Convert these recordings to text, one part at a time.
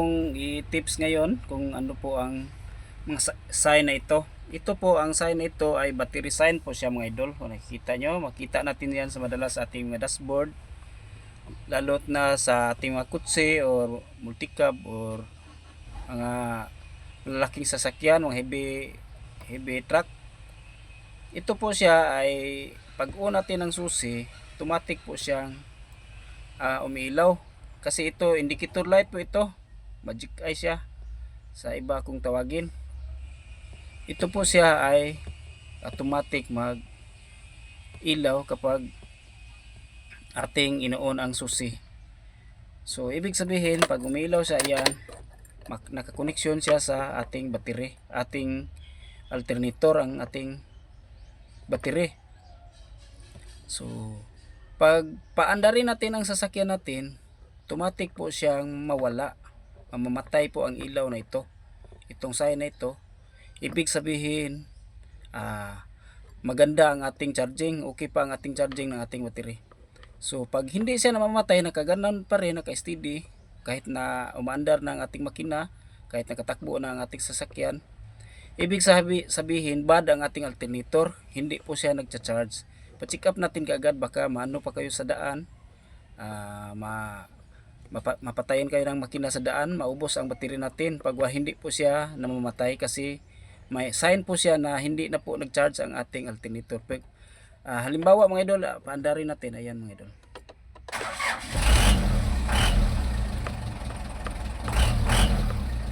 Kung i-tips ngayon kung ano po ang mga sign na ito. Ito po ang sign na ito ay battery sign po siya mga idol. Kung nakikita nyo, makita natin yan sa madalas sa ating mga dashboard. Lalot na sa ating mga kutsi or multicab or mga lalaking sasakyan, mga heavy heavy truck. Ito po siya ay pag una natin ng susi, automatic po siyang ah, umiilaw. Kasi ito, indicator light po ito. Magic eye siya. Sa iba kung tawagin. Ito po siya ay automatic mag ilaw kapag ating inoon ang susi. So, ibig sabihin, pag umilaw siya, yan, nakakoneksyon siya sa ating battery. Ating alternator ang ating battery. So, pag paandarin natin ang sasakyan natin, automatic po siyang mawala. Mamamatay po ang ilaw na ito. Itong sign na ito. Ibig sabihin, ah, maganda ang ating charging. Okay pa ang ating charging ng ating battery. So, pag hindi siya namamatay, nakaganon pa rin, naka-steady, kahit na umaandar na ang ating makina, kahit nakatakbo na ang ating sasakyan, ibig sabi, sabihin, bad ang ating alternator, hindi po siya nagcha-charge. Pa-check up natin kaagad, baka maano pa kayo sa daan, ah, ma, mapa, mapatayin kayo ng makina sa daan, maubos ang battery natin pag hindi po siya namamatay kasi may sign po siya na hindi na po nag-charge ang ating alternator. Pag, ah, halimbawa mga idol, ah, paandarin natin, ayan mga idol.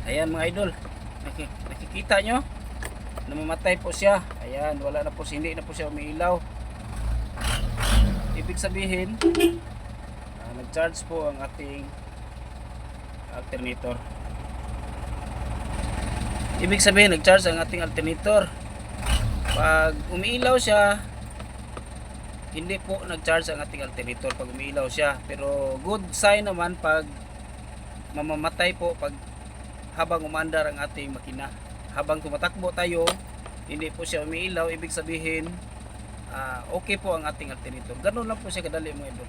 Ayan mga idol, Naki- nakikita nyo, namamatay po siya. Ayan, wala na po, hindi na po siya umiilaw. Ibig sabihin, nag-charge po ang ating alternator. Ibig sabihin, nag-charge ang ating alternator. Pag umiilaw siya, hindi po nag-charge ang ating alternator pag umiilaw siya. Pero good sign naman pag mamamatay po pag habang umandar ang ating makina. Habang tumatakbo tayo, hindi po siya umiilaw, ibig sabihin ah, okay po ang ating alternator. Ganun lang po siya kadali mga idol.